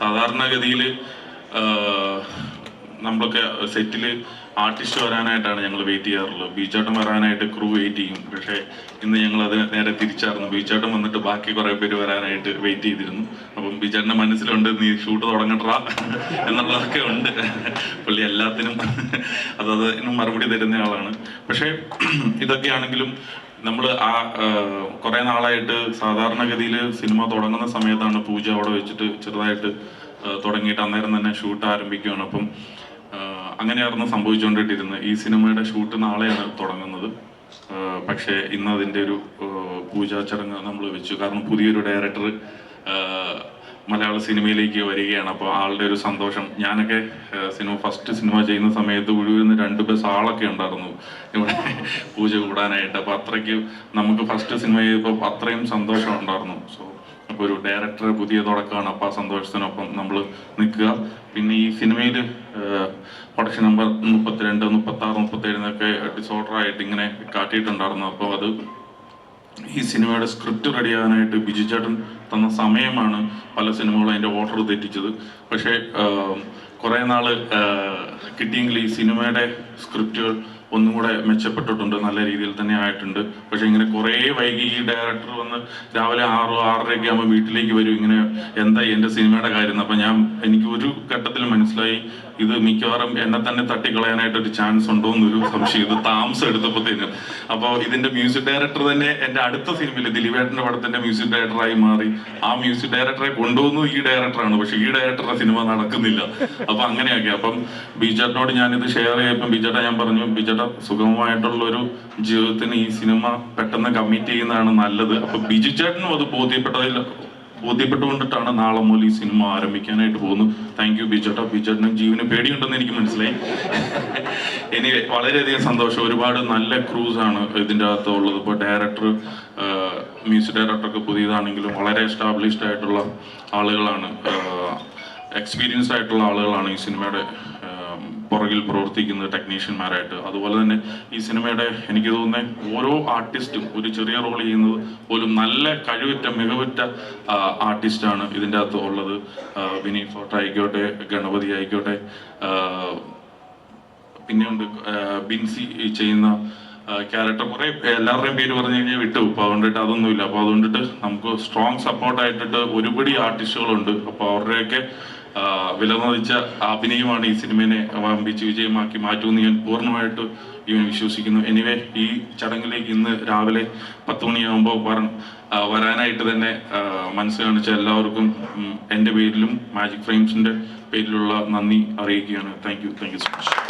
സാധാരണഗതിയിൽ നമ്മളൊക്കെ സെറ്റിൽ ആർട്ടിസ്റ്റ് വരാനായിട്ടാണ് ഞങ്ങൾ വെയിറ്റ് ചെയ്യാറുള്ളത്. ബീച്ചാട്ടം വരാനായിട്ട് ക്രൂ വെയിറ്റ് ചെയ്യും. പക്ഷേ ഇന്ന് ഞങ്ങൾ അത് നേരെ തിരിച്ചായിരുന്നു. ബീച്ചാട്ടം വന്നിട്ട് ബാക്കി കുറേ പേര് വരാനായിട്ട് വെയിറ്റ് ചെയ്തിരുന്നു. അപ്പം ബീച്ചാട്ടന്റെ മനസ്സിലുണ്ട് നീ ഷൂട്ട് തുടങ്ങട്ടാ എന്നുള്ളതൊക്കെ ഉണ്ട്. പുള്ളി എല്ലാത്തിനും അതതിനും മറുപടി തരുന്ന ആളാണ്. പക്ഷേ ഇതൊക്കെയാണെങ്കിലും നമ്മൾ ആ കുറെ നാളായിട്ട് സാധാരണഗതിയിൽ സിനിമ തുടങ്ങുന്ന സമയത്താണ് പൂജ അവിടെ വെച്ചിട്ട് ചെറുതായിട്ട് തുടങ്ങിയിട്ട് അന്നേരം തന്നെ ഷൂട്ട് ആരംഭിക്കുകയാണ്. അപ്പം അങ്ങനെയായിരുന്നു സംഭവിച്ചുകൊണ്ടിട്ടിരുന്നത്. ഈ സിനിമയുടെ ഷൂട്ട് നാളെയാണ് തുടങ്ങുന്നത്. പക്ഷേ ഇന്ന് അതിന്റെ ഒരു പൂജാ ചടങ്ങ് നമ്മൾ വെച്ചു. കാരണം പുതിയൊരു ഡയറക്ടർ മലയാള സിനിമയിലേക്ക് വരികയാണ്. അപ്പോൾ ആളുടെ ഒരു സന്തോഷം. ഞാനൊക്കെ സിനിമ ഫസ്റ്റ് സിനിമ ചെയ്യുന്ന സമയത്ത് ഒഴിവിരുന്ന് രണ്ട് ബസ് ആളൊക്കെ ഉണ്ടായിരുന്നു. ഇവിടെ പൂജ കൂടാനായിട്ട്. അപ്പോൾ അത്രയ്ക്ക് നമുക്ക് ഫസ്റ്റ് സിനിമ ചെയ്തപ്പോൾ അത്രയും സന്തോഷം ഉണ്ടായിരുന്നു. സോ അപ്പോൾ ഒരു ഡയറക്ടർ പുതിയ തുടക്കമാണ് അപ്പോൾ ആ സന്തോഷത്തിനൊപ്പം നമ്മൾ നിൽക്കുക. പിന്നെ ഈ സിനിമയിൽ പ്രൊഡക്ഷൻ നമ്പർ മുപ്പത്തിരണ്ട് മുപ്പത്തി ആറ് മുപ്പത്തേഴ് എന്നൊക്കെ ഡിസോർഡർ ആയിട്ട് ഇങ്ങനെ കാട്ടിയിട്ടുണ്ടായിരുന്നു. അപ്പോൾ അത് ഈ സിനിമയുടെ സ്ക്രിപ്റ്റ് റെഡിയാകാനായിട്ട് ബിജു ചേട്ടൻ തന്ന സമയമാണ് പല സിനിമകളും അതിന്റെ ഓർഡർ തെറ്റിച്ചത്. പക്ഷേ കുറേ നാൾ കിട്ടിയെങ്കിൽ ഈ സിനിമയുടെ സ്ക്രിപ്റ്റുകൾ ഒന്നും കൂടെ മെച്ചപ്പെട്ടിട്ടുണ്ട് നല്ല രീതിയിൽ തന്നെ ആയിട്ടുണ്ട്. പക്ഷെ ഇങ്ങനെ കുറേ വൈകി ഈ ഡയറക്ടർ വന്ന് രാവിലെ ആറോ ആറരയൊക്കെ ആകുമ്പോൾ വീട്ടിലേക്ക് വരും ഇങ്ങനെ എന്താ എന്റെ സിനിമയുടെ കാര്യം. അപ്പം ഞാൻ എനിക്ക് ഒരു ഘട്ടത്തിൽ മനസ്സിലായി ഇത് മിക്കവാറും എന്നെ തന്നെ തട്ടിക്കളയാനായിട്ട് ഒരു ചാൻസ് ഉണ്ടോ എന്നൊരു സംശയം. ഇത് താമസം എടുത്തപ്പോഴത്തേന് അപ്പോൾ ഇതിന്റെ മ്യൂസിക് ഡയറക്ടർ തന്നെ എന്റെ അടുത്ത സിനിമയിൽ ദിലീപേട്ടന്റെ പടത്തിന്റെ മ്യൂസിക് ഡയറക്ടറായി മാറി. ആ മ്യൂസിക് ഡയറക്ടറെ കൊണ്ടുവന്നു ഈ ഡയറക്ടറാണ് പക്ഷെ ഈ ഡയറക്ടറുടെ സിനിമ നടക്കുന്നില്ല. അപ്പൊ അങ്ങനെയൊക്കെ. അപ്പം ബിജേട്ടനോട് ഞാനിത് ഷെയർ ചെയ്യപ്പം ബിജേട്ട ഞാൻ പറഞ്ഞു ബിജേട്ട സുഗമമായിട്ടുള്ള ഒരു ജീവിതത്തിന് ഈ സിനിമ പെട്ടെന്ന് കമ്മിറ്റ് ചെയ്യുന്നതാണ് നല്ലത്. അപ്പൊ ബിജു ചേട്ടനും അത് ബോധ്യപ്പെട്ടതിൽ ബോധ്യപ്പെട്ടുകൊണ്ടിട്ടാണ് നാളെ മുതൽ ഈ സിനിമ ആരംഭിക്കാനായിട്ട് പോകുന്നത്. താങ്ക് യു ബിജേട്ട ബിജേട്ടനും ജീവന് പേടിയുണ്ടെന്ന് എനിക്ക് മനസ്സിലായി. ഇനി വളരെയധികം സന്തോഷം. ഒരുപാട് നല്ല ക്രൂസ് ആണ് ഇതിന്റെ അകത്ത് ഉള്ളത് ഇപ്പോൾ ഡയറക്ടർ മ്യൂസിക് ഡയറക്ടറൊക്കെ പുതിയതാണെങ്കിലും വളരെ എസ്റ്റാബ്ലിഷ്ഡ് ആയിട്ടുള്ള ആളുകളാണ്. എക്സ്പീരിയൻസ്ഡ് ആയിട്ടുള്ള ആളുകളാണ് ഈ സിനിമയുടെ പുറകിൽ പ്രവർത്തിക്കുന്ന ടെക്നീഷ്യന്മാരായിട്ട് അതുപോലെ തന്നെ ഈ സിനിമയുടെ എനിക്ക് തോന്നുന്നത് ഓരോ ആർട്ടിസ്റ്റും ഒരു ചെറിയ റോൾ ചെയ്യുന്നത് പോലും നല്ല കഴിവുറ്റ മികവുറ്റ ആർട്ടിസ്റ്റാണ് ഇതിന്റെ അകത്ത് ഉള്ളത്. വിനി ഫോട്ട ആയിക്കോട്ടെ ഗണപതി ആയിക്കോട്ടെ പിന്നെയുണ്ട് ബിൻസി ചെയ്യുന്ന ക്യാരക്ടർ കുറെ എല്ലാവരുടെയും പേര് പറഞ്ഞു കഴിഞ്ഞാൽ വിട്ടു. അപ്പൊ അതുകൊണ്ടിട്ട് അതൊന്നുമില്ല. അപ്പൊ അതുകൊണ്ടിട്ട് നമുക്ക് സ്ട്രോങ് സപ്പോർട്ടായിട്ടിട്ട് ഒരുപടി ആർട്ടിസ്റ്റുകളുണ്ട് അപ്പൊ അവരുടെയൊക്കെ ആ, വിലമതിച്ച അഭിനയമാണ് ഈ സിനിമയെ വമ്പിച്ച് വിജയമാക്കി മാറ്റുമെന്ന് ഞാൻ പൂർണമായിട്ട് ഇവൻ വിശ്വസിക്കുന്നു. എനിവേ ഈ ചടങ്ങിലേക്ക് ഇന്ന് രാവിലെ പത്ത് മണിയാകുമ്പോൾ വര വരാനായിട്ട് തന്നെ മനസ്സ് കാണിച്ച എല്ലാവർക്കും എന്റെ പേരിലും മാജിക് ഫ്രെയിംസിന്റെ പേരിലുള്ള നന്ദി അറിയിക്കുകയാണ്. Thank you thank you so much